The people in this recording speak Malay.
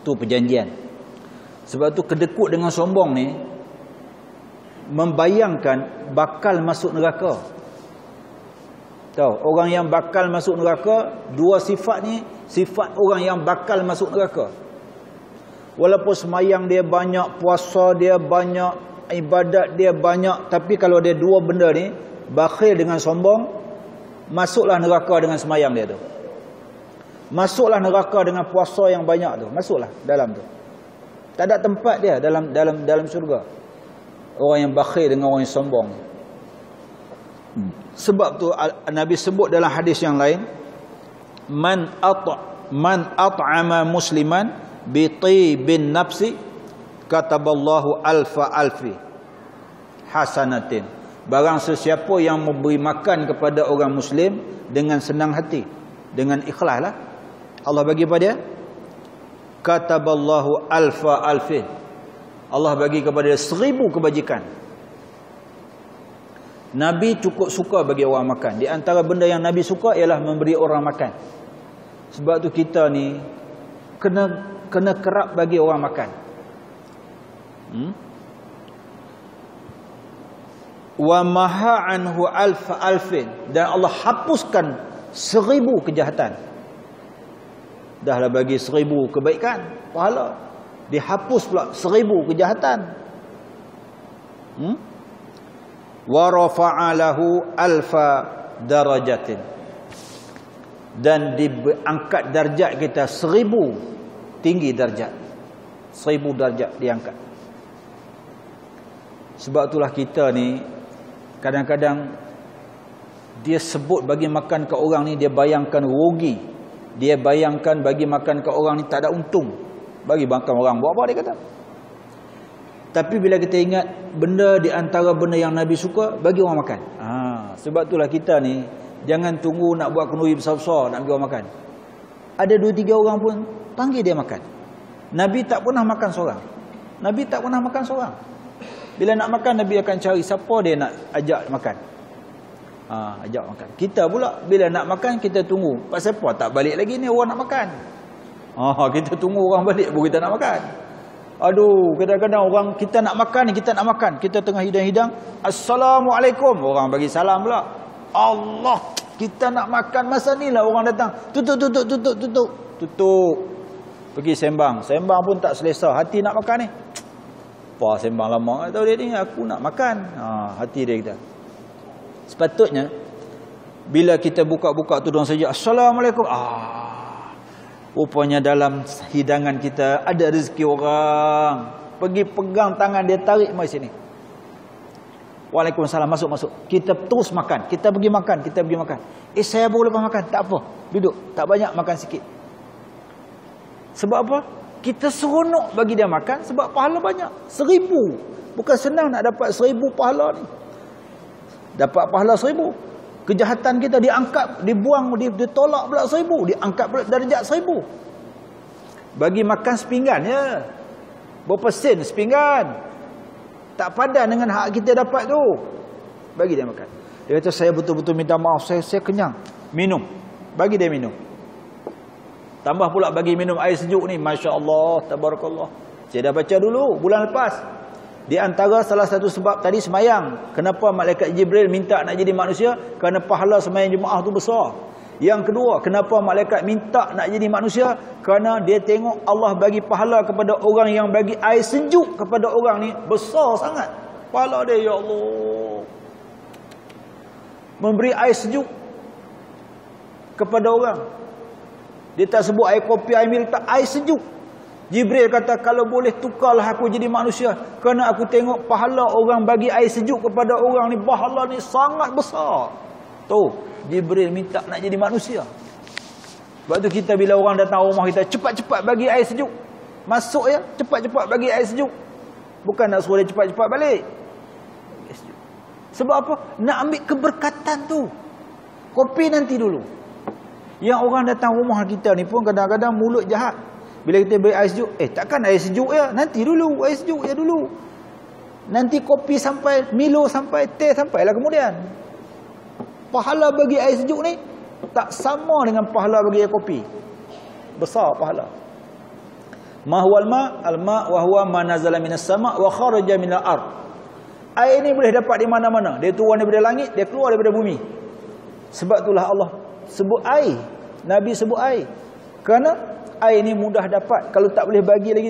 Tu perjanjian. Sebab tu kedekut dengan sombong ni membayangkan bakal masuk neraka. Tahu, orang yang bakal masuk neraka, dua sifat ni sifat orang yang bakal masuk neraka. Walaupun semayang dia banyak, puasa dia banyak, ibadat dia banyak, tapi kalau dia dua benda ni, bakhil dengan sombong, masuklah neraka dengan semayang dia tu. Masuklah neraka dengan puasa yang banyak tu. Masuklah dalam tu. Tak ada tempat dia dalam dalam dalam syurga. Orang yang bakhil dengan orang yang sombong. Hmm. Sebab tu Nabi sebut dalam hadis yang lain, man at man at'ama musliman bi tibin nafsi kataballahu alfa alfi hasanatin. Barang sesiapa yang memberi makan kepada orang muslim dengan senang hati, dengan ikhlaslah Allah bagi pada dia kataballahu alfa alfin. Allah bagi kepada seribu kebajikan. Nabi cukup suka bagi orang makan. Di antara benda yang Nabi suka ialah memberi orang makan. Sebab tu kita ni kena kena kerap bagi orang makan. Hmm? wa maha anhu alfa alfin. Dan Allah hapuskan seribu kejahatan Dahlah bagi seribu kebaikan Pahala. Dihapus pula seribu kejahatan. Hmm? Warafa'alahu alfa darajatin. Dan diangkat darjat kita seribu Tinggi darjat. Seribu darjat diangkat. Sebab itulah kita ni Kadang-kadang Dia sebut bagi makan ke orang ni Dia bayangkan rugi dia bayangkan bagi makan ke orang ni tak ada untung. Bagi makan orang buat apa dia kata. Tapi bila kita ingat benda di antara benda yang Nabi suka bagi orang makan. Ha, sebab itulah kita ni jangan tunggu nak buat kenduri besar-besar nak bagi orang makan. Ada dua tiga orang pun panggil dia makan. Nabi tak pernah makan seorang. Nabi tak pernah makan seorang. Bila nak makan Nabi akan cari siapa dia nak ajak makan Ha, ajak makan. Kita pula bila nak makan kita tunggu. Pasal apa tak balik lagi ni orang nak makan. Ha, kita tunggu orang balik baru kita nak makan. Aduh, kadang-kadang orang kita nak makan ni kita nak makan. Kita tengah hidang-hidang. Assalamualaikum. Orang bagi salam pula. Allah. Kita nak makan masa ni lah orang datang. Tutup, tutup, tutup, tutup. Tutup. Pergi sembang. Sembang pun tak selesa. Hati nak makan ni. Apa sembang lama. Tahu dia ni aku nak makan. Ha, hati dia kita. Sepatutnya bila kita buka-buka tudung saja assalamualaikum. Ah rupanya dalam hidangan kita ada rezeki orang. Pergi pegang tangan dia tarik mai sini. Waalaikumsalam masuk masuk. Kita terus makan. Kita pergi makan kita pergi makan. Eh saya boleh makan. Tak apa duduk. Tak banyak makan sikit. Sebab apa? Kita seronok bagi dia makan sebab pahala banyak. Seribu. Bukan senang nak dapat seribu pahala ni dapat pahala seribu. Kejahatan kita diangkat dibuang ditolak pula seribu. Diangkat pula darjat seribu. Bagi makan sepinggan ya. Berapa sen sepinggan. Tak padan dengan hak kita dapat tu. Bagi dia makan. Dia kata saya betul-betul minta maaf. Saya saya kenyang. Minum. Bagi dia minum. Tambah pula bagi minum air sejuk ni. masya-Allah tabarakallah. Saya dah baca dulu bulan lepas di antara salah satu sebab tadi semayang. Kenapa malaikat Jibril minta nak jadi manusia? Kerana pahala semayang jemaah tu besar. Yang kedua, kenapa malaikat minta nak jadi manusia? Kerana dia tengok Allah bagi pahala kepada orang yang bagi air sejuk kepada orang ni besar sangat. Pahala dia ya Allah. Memberi air sejuk kepada orang. Dia tak sebut air kopi, air milk, tak air sejuk. Jibril kata kalau boleh tukarlah aku jadi manusia kerana aku tengok pahala orang bagi air sejuk kepada orang ni pahala ni sangat besar. Tu Jibril minta nak jadi manusia. Sebab tu kita bila orang datang rumah kita cepat-cepat bagi air sejuk. Masuk ya, cepat-cepat bagi air sejuk. Bukan nak suruh dia cepat-cepat balik. Sebab apa? Nak ambil keberkatan tu. Kopi nanti dulu. Yang orang datang rumah kita ni pun kadang-kadang mulut jahat. Bila kita beri air sejuk, eh takkan air sejuk ya? Nanti dulu, air sejuk ya dulu. Nanti kopi sampai, Milo sampai, teh sampailah kemudian. Pahala bagi air sejuk ni, tak sama dengan pahala bagi air kopi. Besar pahala. Ma huwal ma? Al-ma wa huwa ma nazala minas sama' wa kharaja minal ard. Air ini boleh dapat di mana-mana. Dia turun daripada langit, dia keluar daripada bumi. Sebab itulah Allah sebut air. Nabi sebut air. Kerana air ini mudah dapat. Kalau tak boleh bagi lagi